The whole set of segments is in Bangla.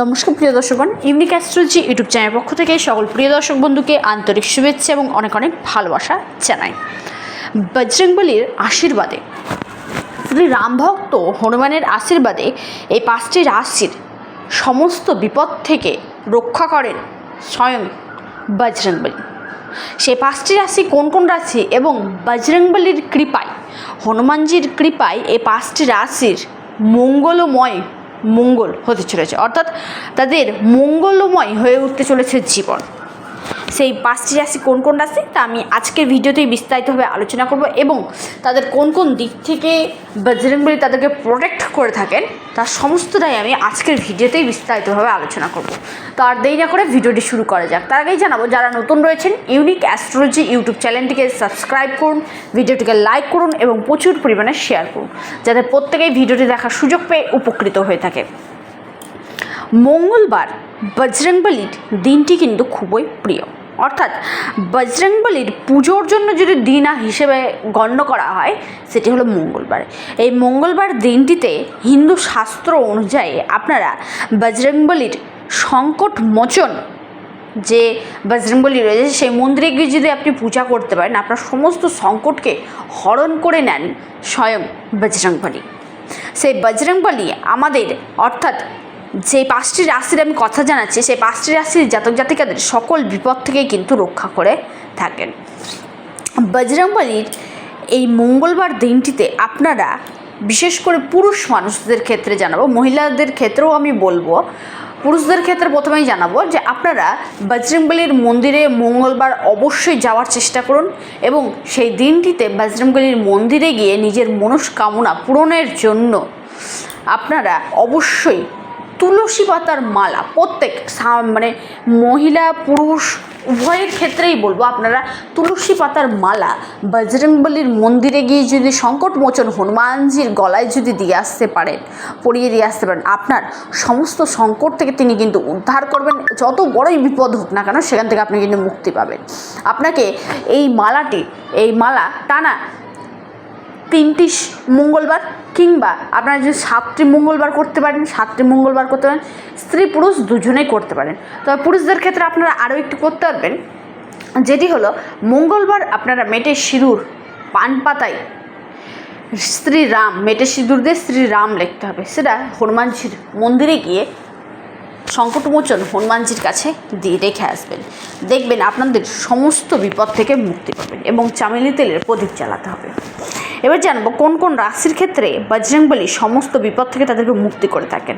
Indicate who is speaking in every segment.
Speaker 1: নমস্কার প্রিয় দর্শকগণ ইউনিক অ্যাস্ট্রোলজি ইউটিউব চ্যানেলের পক্ষ থেকে সকল প্রিয় দর্শক বন্ধুকে আন্তরিক শুভেচ্ছা এবং অনেক অনেক ভালোবাসা জানাই। বজরংবলির আশীর্বাদে শ্রী রামভক্ত হনুমানের আশীর্বাদে এই পাঁচটি রাশির সমস্ত বিপদ থেকে রক্ষা করেন স্বয়ং বজরংবলী। সেই পাঁচটি রাশি কোন কোন রাশি এবং বজরংবলীর কৃপায়, হনুমানজির কৃপায় এই পাঁচটি রাশির মঙ্গলময় মঙ্গল হতে চলেছে। অর্থাৎ তাদের মঙ্গলময় হয়ে উঠতে চলেছে জীবন। সেই পাঁচটি রাশি কোন কোন রাশি, তা আমি আজকের ভিডিওতেই বিস্তারিতভাবে আলোচনা করব এবং তাদের কোন কোন দিক থেকে বজরংবলী তাদেরকে প্রোটেক্ট করে থাকেন তার সমস্তটাই আমি আজকের ভিডিওতেই বিস্তারিতভাবে আলোচনা করব। তো আর দেরি না করে ভিডিওটি শুরু করা যাক। তার আগেই জানাব, যারা নতুন রয়েছেন ইউনিক অ্যাস্ট্রোলজি ইউটিউব চ্যানেলটিকে সাবস্ক্রাইব করুন, ভিডিওটিকে লাইক করুন এবং প্রচুর পরিমাণে শেয়ার করুন, যাতে প্রত্যেকেই ভিডিওটি দেখার সুযোগ পেয়ে উপকৃত হয়ে থাকে। মঙ্গলবার বজরংবলির দিনটি কিন্তু খুবই প্রিয়। অর্থাৎ বজরংবলির পুজোর জন্য যদি দিন হিসেবে গণ্য করা হয়, সেটি হলো মঙ্গলবার। এই মঙ্গলবার দিনটিতে হিন্দু শাস্ত্র অনুযায়ী আপনারা বজরংবলির সংকট মোচন যে বজরংবলী রয়েছে, সেই মন্দিরে গিয়ে যদি আপনি পূজা করতে পারেন, আপনার সমস্ত সংকটকে হরণ করে নেন স্বয়ং বজরংবলী সেই বজরংবলী আমাদের অর্থাৎ যে পাঁচটি রাশির আমি কথা জানাচ্ছি, সেই পাঁচটি রাশির জাতক জাতিকাদের সকল বিপদ থেকে কিন্তু রক্ষা করে থাকেন। বজরংবলীর এই মঙ্গলবার দিনটিতে আপনারা বিশেষ করে পুরুষ মানুষদের ক্ষেত্রে জানাব, মহিলাদের ক্ষেত্রেও আমি বলব, পুরুষদের ক্ষেত্রে প্রথমেই জানাব যে আপনারা বজরংবলীর মন্দিরে মঙ্গলবার অবশ্যই যাওয়ার চেষ্টা করুন এবং সেই দিনটিতে বজরংবলীর মন্দিরে গিয়ে নিজের মনস্কামনা পূরণের জন্য আপনারা অবশ্যই তুলসী পাতার মালা। প্রত্যেক মানে মহিলা, পুরুষ, উভয়ের ক্ষেত্রেই বলব আপনারা তুলসী পাতার মালা বজরংবলীর মন্দিরে গিয়ে যদি সংকটমোচন হনুমানজির গলায় যদি দিয়ে আসতে পারেন, পরিয়ে দিয়ে আসতে পারেন, আপনার সমস্ত সংকট থেকে তিনি কিন্তু উদ্ধার করবেন। যত বড়ই বিপদ হোক না কেন, সেখান থেকে আপনি কিন্তু মুক্তি পাবেন। আপনাকে এই মালাটি, এই মালা টানা তিনটি মঙ্গলবার কিংবা আপনারা যদি সাতটি মঙ্গলবার করতে পারেন, সাতটি মঙ্গলবার করতে পারেন, স্ত্রী পুরুষ দুজনেই করতে পারেন। তবে পুরুষদের ক্ষেত্রে আপনারা আরও একটু করতে পারবেন। যেটি হলো, মঙ্গলবার আপনারা মেটে সিঁদুর, পান পাতায় শ্রী রাম মেটের সিঁদুর দিয়ে শ্রী রাম লিখতে হবে। সেটা হনুমানজির মন্দিরে গিয়ে সংকটমোচন হনুমানজির কাছে দিয়ে রেখে আসবেন। দেখবেন আপনাদের সমস্ত বিপদ থেকে মুক্তি পাবেন এবং চামেলি তেলের প্রদীপ জ্বালাতে হবে। এবার জানব কোন কোন রাশির ক্ষেত্রে বজরংবলী সমস্ত বিপদ থেকে তাদেরকে মুক্তি করে থাকেন।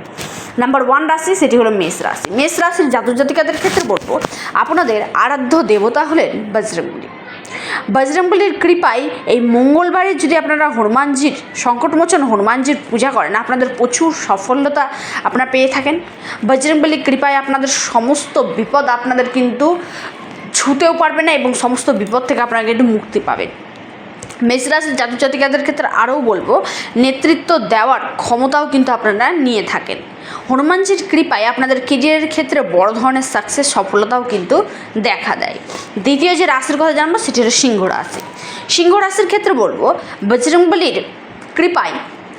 Speaker 1: নাম্বার ওয়ান রাশি সেটি হলো মেষ রাশি। মেষ রাশির জাতক জাতিকাদের ক্ষেত্রে বলব, আপনাদের আরাধ্য দেবতা হলেন বজরংবলী বজরংবলীর কৃপায় এই মঙ্গলবারে যদি আপনারা হনুমানজির, সংকটমোচন হনুমানজির পূজা করেন, আপনাদের প্রচুর সফলতা আপনারা পেয়ে থাকেন। বজরংবলীর কৃপায় আপনাদের সমস্ত বিপদ আপনাদের কিন্তু ছুতেও পারবে না এবং সমস্ত বিপদ থেকে আপনারা কিন্তু মুক্তি পাবেন। মেষরাশির জাতক জাতিকাদের ক্ষেত্রে আরও বলব, নেতৃত্ব দেওয়ার ক্ষমতাও কিন্তু আপনারা নিয়ে থাকেন। হনুমানজির কৃপায় আপনাদের কেরিয়ারের ক্ষেত্রে বড় ধরনের সাকসেস সফলতাও কিন্তু দেখা দেয়। দ্বিতীয় যে রাশির কথা জানব, সেটি হলো সিংহ রাশি। সিংহ রাশির ক্ষেত্রে বলব, বজরংবলির কৃপায়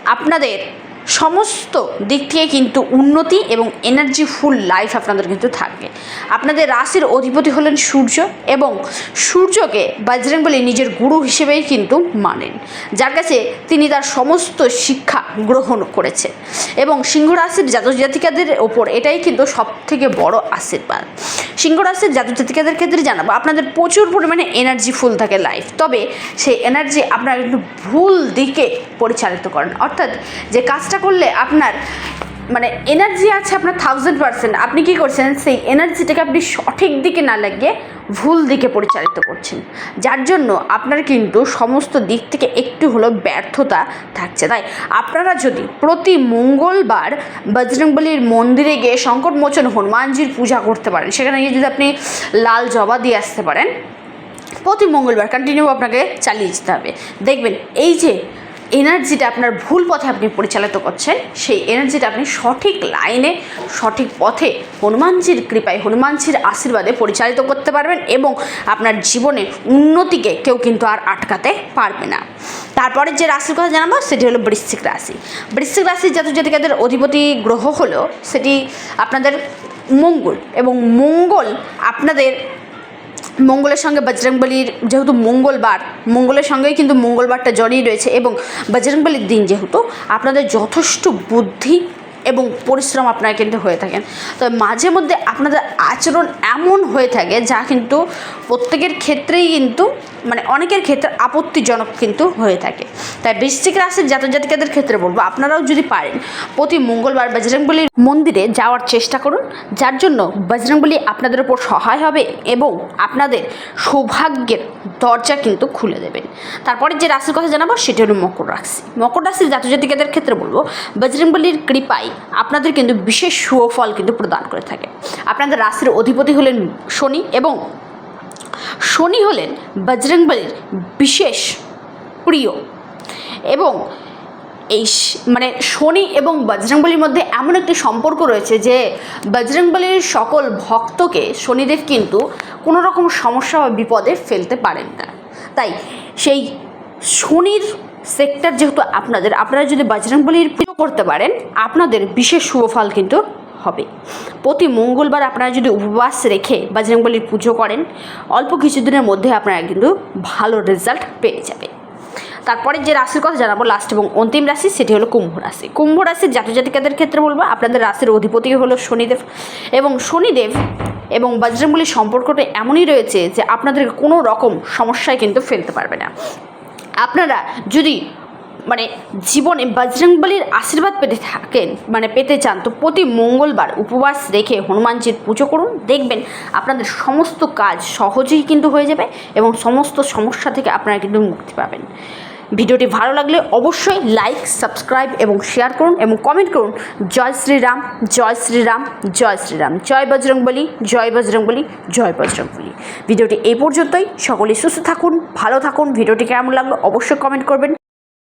Speaker 1: আপনাদের সমস্ত দিক থেকে কিন্তু উন্নতি এবং এনার্জি ফুল লাইফ আপনাদের কিন্তু থাকবে। আপনাদের রাশির অধিপতি হলেন সূর্য এবং সূর্যকে বজরংবলী নিজের গুরু হিসেবেই কিন্তু মানেন। যার কাছে তিনি তার সমস্ত শিক্ষা গ্রহণ করেছে এবং সিংহ রাশির জাতক জাতিকাদের ওপর এটাই কিন্তু সব থেকে বড় আশীর্বাদ। সিংহ রাশির জাতক জাতিকাদের ক্ষেত্রে জানাব, আপনাদের প্রচুর পরিমাণে এনার্জি ফুল থাকে লাইফ তবে সেই এনার্জি আপনারা কিন্তু ভুল দিকে পরিচালিত করেন। অর্থাৎ যে কাজটা করলে আপনার মানে এনার্জি আছে আপনার থাউজেন্ড পার্সেন্ট আপনি কী করছেন? সেই এনার্জিটাকে আপনি সঠিক দিকে না লাগিয়ে ভুল দিকে পরিচালিত করছেন। যার জন্য আপনার কিন্তু সমস্ত দিক থেকে একটু হলেও ব্যর্থতা থাকছে। তাই আপনারা যদি প্রতি মঙ্গলবার বজরংবলীর মন্দিরে গিয়ে সংকটমোচন হনুমানজির পূজা করতে পারেন, সেখানে গিয়ে যদি আপনি লাল জবা দিয়ে আসতে পারেন, প্রতি মঙ্গলবার কন্টিনিউ আপনাকে চালিয়ে যেতে হবে। দেখবেন এই যে এনার্জিটা আপনার ভুল পথে আপনি পরিচালিত করছেন, সেই এনার্জিটা আপনি সঠিক লাইনে, সঠিক পথে হনুমানজির কৃপায়, হনুমানজির আশীর্বাদে পরিচালিত করতে পারবেন এবং আপনার জীবনে উন্নতিকে কেউ কিন্তু আর আটকাতে পারবে না। তারপরে যে রাশির কথা জানাব, সেটি হলো বৃশ্চিক রাশি। বৃশ্চিক রাশির জাতক জাতিকাদের অধিপতি গ্রহ হলো, সেটি আপনাদের মঙ্গল এবং মঙ্গল আপনাদের মঙ্গলের সঙ্গে বজরংবলির যেহেতু মঙ্গলবার, মঙ্গলের সঙ্গেই কিন্তু মঙ্গলবারটা জড়িয়ে রয়েছে এবং বজরংবলির দিন যেহেতু, আপনাদের যথেষ্ট বুদ্ধি এবং পরিশ্রম আপনারা কিন্তু হয়ে থাকেন। তো মাঝে মধ্যে আপনাদের আচরণ এমন হয়ে থাকে যা কিন্তু প্রত্যেকের ক্ষেত্রেই কিন্তু মানে অনেকের ক্ষেত্রে আপত্তিজনক কিন্তু হয়ে থাকে। তাই বৃশ্চিক রাশির জাতক জাতিকাদের ক্ষেত্রে বলব, আপনারাও যদি পারেন, প্রতি মঙ্গলবার বজরংবলির মন্দিরে যাওয়ার চেষ্টা করুন, যার জন্য বজরংবলী আপনাদের উপর সহায় হবে এবং আপনাদের সৌভাগ্যের দরজা কিন্তু খুলে দেবেন। তারপরে যে রাশির কথা জানাব, সেটি হলো মকর রাশি। মকর রাশির জাতক জাতিকাদের ক্ষেত্রে বলব, বজরংবলীর কৃপায় আপনাদের কিন্তু বিশেষ সুফল কিন্তু প্রদান করে থাকে। আপনাদের রাশির অধিপতি হলেন শনি এবং শনি হলেন বজরংবলীর বিশেষ প্রিয়। এবং এই মানে শনি এবং বজরংবলীর মধ্যে এমন একটি সম্পর্ক রয়েছে যে বজরংবলীর সকল ভক্তকে শনিদেব কিন্তু কোনো রকম সমস্যা বা বিপদে ফেলতে পারেন না। তাই সেই শনির সেক্টর যেহেতু আপনাদের, আপনারা যদি বজরংবলীর পুজো করতে পারেন, আপনাদের বিশেষ শুভফল কিন্তু হবে। প্রতি মঙ্গলবার আপনারা যদি উপবাস রেখে বজরংবলীর পুজো করেন, অল্প কিছুদিনের মধ্যে আপনারা কিন্তু ভালো রেজাল্ট পেয়ে যাবেন। তারপরে যে রাশির কথা জানাব লাস্ট এবং অন্তিম রাশি, সেটি হলো কুম্ভ রাশি। কুম্ভ রাশির জাতক জাতিকাদের ক্ষেত্রে বলব, আপনাদের রাশির অধিপতি হলো শনিদেব এবং শনিদেব এবং বজরংবলির সম্পর্কটা এমনই রয়েছে যে আপনাদের কোনো রকম সমস্যায় কিন্তু ফেলতে পারবে না। আপনারা যদি মানে জীবনে বজরংবলির আশীর্বাদ পেতে থাকেন মানে পেতে চান। তো প্রতি মঙ্গলবার উপবাস রেখে হনুমানজির পুজো করুন, দেখবেন আপনাদের সমস্ত কাজ সহজেই কিন্তু হয়ে যাবে এবং সমস্ত সমস্যা থেকে আপনারা কিন্তু মুক্তি পাবেন। ভিডিওটি ভালো লাগলে অবশ্যই লাইক, সাবস্ক্রাইব এবং শেয়ার করুন এবং কমেন্ট করুন, জয় শ্রীরাম জয় শ্রীরাম জয় শ্রীরাম, জয় বজরংবলী জয় বজরংবলী জয় বজরংবলী ভিডিওটি এই পর্যন্তই সকলেই সুস্থ থাকুন, ভালো থাকুন। ভিডিওটি কেমন লাগল অবশ্যই কমেন্ট করবেন।